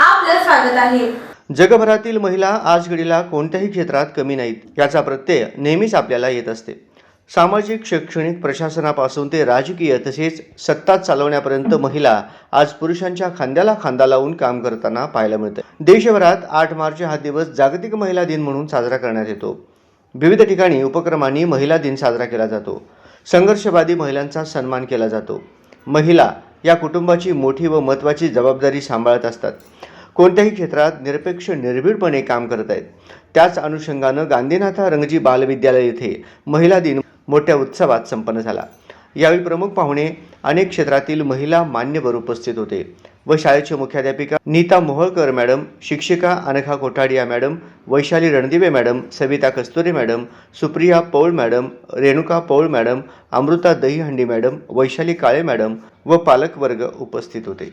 आपलं स्वागत आहे. जगभरातील महिला आज घडीला कोणत्याही क्षेत्रात कमी नाहीत याचा प्रत्यय नेहमीच आपल्याला येत असते. सामाजिक शैक्षणिक प्रशासनापासून ते राजकीय तसेच सत्ता चालवण्यापर्यंत महिला आज पुरुषांच्या खांद्याला खांदा लावून काम करताना पाहायला मिळतं देशभरात आठ मार्च हा दिवस जागतिक महिला दिन म्हणून साजरा करण्यात येतो. विविध ठिकाणी उपक्रमांनी महिला दिन साजरा केला जातो. संघर्षवादी महिलांचा सन्मान केला जातो. महिला या कुटुंबाची मोठी व महत्त्वाची जबाबदारी सांभाळत असतात. कोणत्याही क्षेत्रात निरपेक्ष निर्भीडपणे काम करत आहेत. त्याच अनुषंगानं गांधीनाथा रंगजी बालविद्यालय येथे महिला दिन मोठ्या उत्सवात संपन्न झाला. यावेळी प्रमुख पाहुणे अनेक क्षेत्रातील महिला मान्यवर उपस्थित होते. व शाळेचे मुख्याध्यापिका नीता मोहोळकर मॅडम शिक्षिका Anakha Kothadiya madam Vaishali Randive madam Savita Kasture madam Supriya Paul madam Renuka Paul madam Amruta Dahihandi madam Vaishali Kale madam व पालकवर्ग उपस्थित होते.